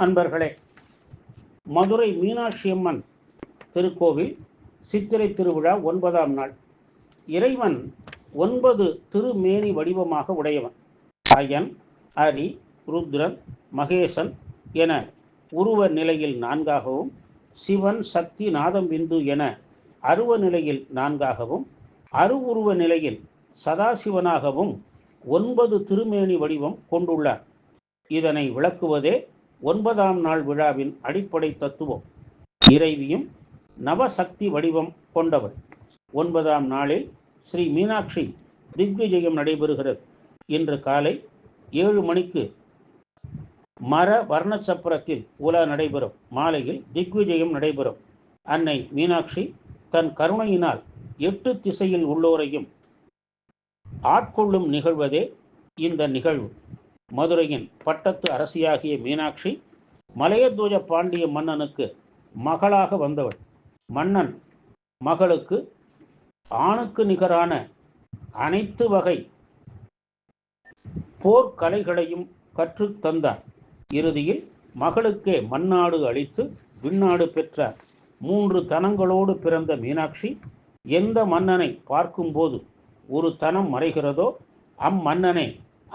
அன்பர்களே மதுரை மீனாட்சி அம்மன் திருக்கோவில் சித்திரை திருவிழா ஒன்பதாம் நாள். இறைவன் ஒன்பது திருமேனி வடிவமாக உடையவன். அயன் அரி ருத்ரன் மகேசன் என உருவ நிலையில் நான்காகவும் சிவன் சக்தி நாதம் பிந்து என அருவ நிலையில் நான்காகவும் அருவுருவ நிலையில் சதாசிவனாகவும் ஒன்பது திருமேனி வடிவம் கொண்டுள்ளார். இதனை விளக்குவதே ஒன்பதாம் நாள் விழாவின் அடிப்படை தத்துவம் இறைவியும் நவசக்தி வடிவம் கொண்டவள். ஒன்பதாம் நாளில் ஸ்ரீ மீனாட்சி திக்விஜயம் நடைபெறுகிறது இன்று காலை ஏழு மணிக்கு. மர வர்ணச்சப்பரத்தில் உலா நடைபெறும். மாலையில் திக்விஜயம் நடைபெறும். அன்னை மீனாட்சி தன் கருணையினால் எட்டு திசையில் உள்ளோரையும் ஆட்கொள்ளும் நிகழ்வதே இந்த நிகழ்வு. மதுரையின் பட்டத்து அரசியாகிய மீனாட்சி மலையத்வஜ பாண்டிய மன்னனுக்கு மகளாக வந்தவள். மன்னன் மகளுக்கு ஆணுக்கு நிகரான அனைத்து வகை போர்க்கலைகளையும் கற்று தந்தார். இறுதியில் மகளுக்கே மண்ணாடு அளித்து விண்ணாடு பெற்றார் மூன்று தனங்களோடு பிறந்த மீனாட்சி எந்த மன்னனை பார்க்கும்போது ஒரு தனம் மறைகிறதோ அம்மன்னனே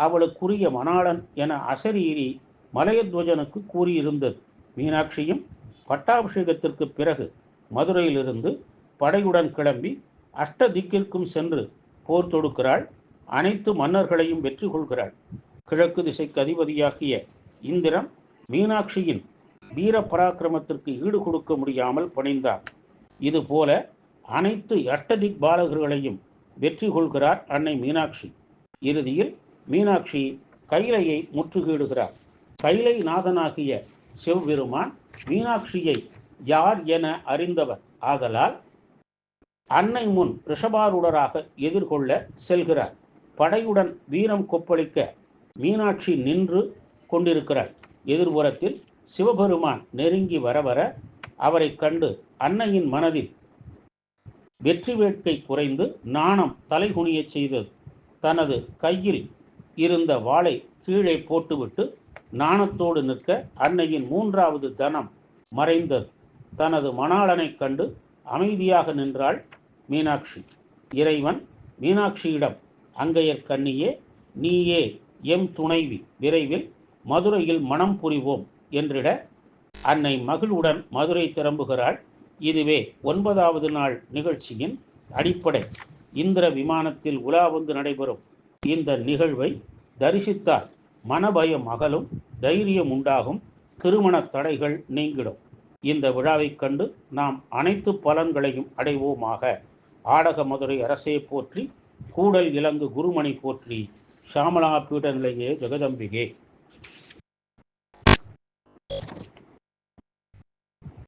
அவளுக்குரிய மணாளன் என அசரீரி மலையத்வஜனுக்கு கூறியிருந்தது. மீனாட்சியும் பட்டாபிஷேகத்திற்கு பிறகு மதுரையிலிருந்து படையுடன் கிளம்பி அஷ்ட திக்கிற்கும் சென்று போர் தொடுக்கிறாள். அனைத்து மன்னர்களையும் வெற்றி கொள்கிறாள். கிழக்கு திசைக்கு அதிபதியாகிய இந்திரன் மீனாட்சியின் வீர பராக்கிரமத்திற்கு ஈடு கொடுக்க முடியாமல் பணிந்தார் இதுபோல அனைத்து அஷ்டதிக் பாலகர்களையும் வெற்றி கொள்கிறார் அன்னை மீனாட்சி. இறுதியில் மீனாட்சி கைலையை முற்றுகையிடுகிறார். கைலை நாதனாகிய சிவபெருமான் மீனாட்சியை யார் என அறிந்தவர். ஆதலால் அன்னை முன் ரிஷபாரூடராக எதிர்கொள்ள செல்கிறார். படையுடன் வீரம் கொப்பளிக்க மீனாட்சி நின்று கொண்டிருக்கிறார். எதிர்புறத்தில் சிவபெருமான் நெருங்கி வர வர அவரை கண்டு அன்னையின் மனதில் வெற்றி வேட்கை குறைந்து நாணம் தலைகுனியச் செய்தது. தனது கையில் இருந்த வாளை கீழே போட்டுவிட்டு நாணத்தோடு நிற்க அன்னையின் மூன்றாவது தனம் மறைந்தது. தனது மணாளனைக் கண்டு அமைதியாக நின்றாள் மீனாட்சி. இறைவன் மீனாட்சியிடம் அங்கையர் கண்ணியே நீயே எம் துணைவி விரைவில் மதுரையில் மனம் புரிவோம் என்றிட அன்னை மகிழ்வுடன் மதுரை திரும்புகிறாள். இதுவே ஒன்பதாவது நாள் நிகழ்ச்சியின் அடிப்படை. இந்திர விமானத்தில் உலா வந்து நடைபெறும். இந்த நிகழ்வை தரிசித்தால் மனபயம் அகலும் தைரியம் உண்டாகும் திருமண தடைகள் நீங்கிடும். இந்த விழாவைக் கண்டு நாம் அனைத்து பலன்களையும் அடைவோமாக. ஆடக மதுரை அரசே போற்றி கூடல் இலங்கு குருமணி போற்றி ஷாமலா நிலையே ஜெகதம்பிகே.